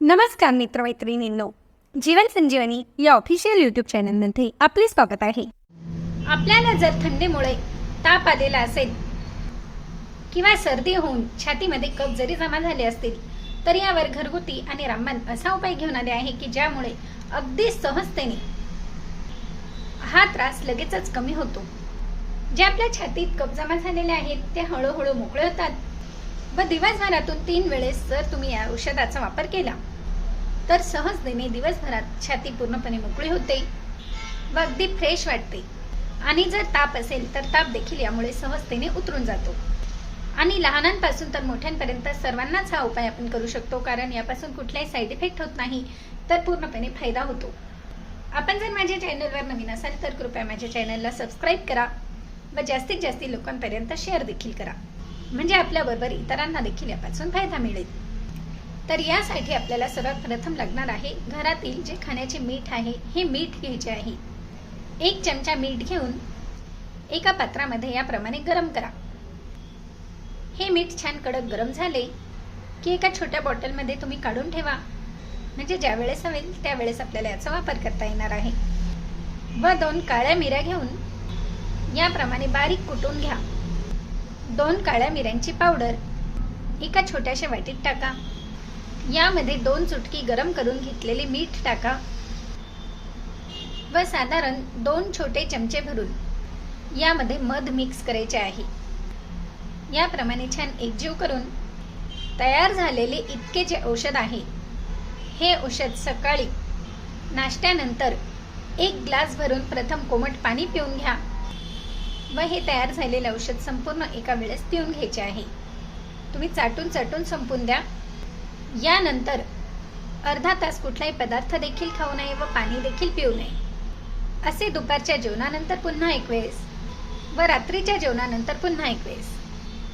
नमस्कार मित्रमैत्रिणींनो जीवन संजीवनी या official YouTube चॅनलमध्ये आपले स्वागत आहे. आपल्याला जर थंडीमुळे ताप आलेला असेल किंवा सर्दी होऊन छातीमध्ये कफ जरी जमा झाले असतील तर यावर घरगुती आणि रामबाण असा उपाय घेऊन आले आहे की ज्यामुळे अगदी सहजतेने हा त्रास लगेचच कमी होतो. जे आपल्या छातीत कफ जमा झालेले आहेत ते हळूहळू मोकळे होतात व दिवसभरातून तीन वेळेस जर तुम्ही या औषधाचा वापर केला तर सहजतेने दिवसभरात छाती पूर्णपणे मोकळी होते व अगदी फ्रेश वाटते. आणि जर ताप असेल तर ताप देखील यामुळे सहजतेने उतरून जातो. आणि लहानांपासून तर मोठ्यांपर्यंत सर्वांनाच हा उपाय आपण करू शकतो कारण यापासून कुठलाही साईड इफेक्ट होत नाही तर पूर्णपणे फायदा होतो. आपण जर माझ्या चॅनलवर नवीन असाल तर कृपया माझ्या चॅनलला सबस्क्राईब करा. व जास्तीत जास्त लोकांपर्यंत शेअर देखील करा. म्हणजे आपल्याबरोबर इतरांना देखील यापासून फायदा मिळेल. तर यासाठी आपल्याला सर्वात प्रथम लागणार आहे घरातील जे खाण्याचे मीठ आहे हे मीठ घ्यायचे आहे. एक चमचा मीठ घेऊन एका पात्रामध्ये याप्रमाणे गरम करा. हे मीठ छान कडक गरम झाले की एका छोट्या बॉटलमध्ये तुम्ही काढून ठेवा. म्हणजे ज्या वेळेस हवेल त्यावेळेस आपल्याला याचा वापर करता येणार आहे. व दोन काळ्या मिऱ्या घेऊन याप्रमाणे बारीक कुटून घ्या. दोन काळ्या मिऱ्यांची पावडर. एका छोट्याशा वाटीत टाका. यामध्ये दोन चुटकी गरम करून घेतलेले मीठ टाका. व साधारण दोन छोटे चमचे भरून यामध्ये मध मिक्स करायचे आहे. याप्रमाणे छान एकजीव करून तयार झालेले इतके जे औषध आहे हे औषध सकाळी नाश्त्यानंतर एक ग्लास भरून प्रथम कोमट पाणी पिऊन घ्या. व हे तयार झालेले औषध संपूर्ण एका वेळेस पिऊन घ्यायचे आहे. तुम्ही चाटून चाटून संपून द्या. यानंतर अर्धा तास कुठलाही पदार्थ देखील खाऊ नये व पाणी देखील पिऊ नये. असे दुपारच्या जेवणानंतर पुन्हा एक वेळेस व रात्रीच्या जेवणानंतर पुन्हा एक वेळेस.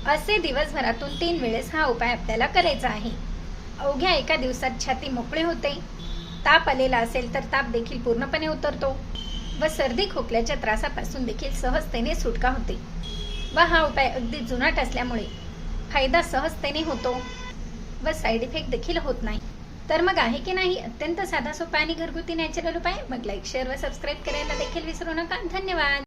असे दिवसभरातून तीन वेळेस हा उपाय आपल्याला करायचा आहे. अवघ्या एका दिवसात छाती मोकळे होते. ताप आलेला असेल तर ताप देखील पूर्णपणे उतरतो. व सर्दी खोकल्याच्या त्रासापासून देखील सहजतेने सुटका होते. व हा उपाय अगदी जुनाट असल्यामुळे फायदा सहजतेने होतो. व साईड इफेक्ट देखील होत नाही. तर मग आहे की नाही अत्यंत साधा सोपा आणि घरगुती नॅचरल उपाय? मग लाईक शेअर व सबस्क्राईब करायला देखील विसरू नका. धन्यवाद.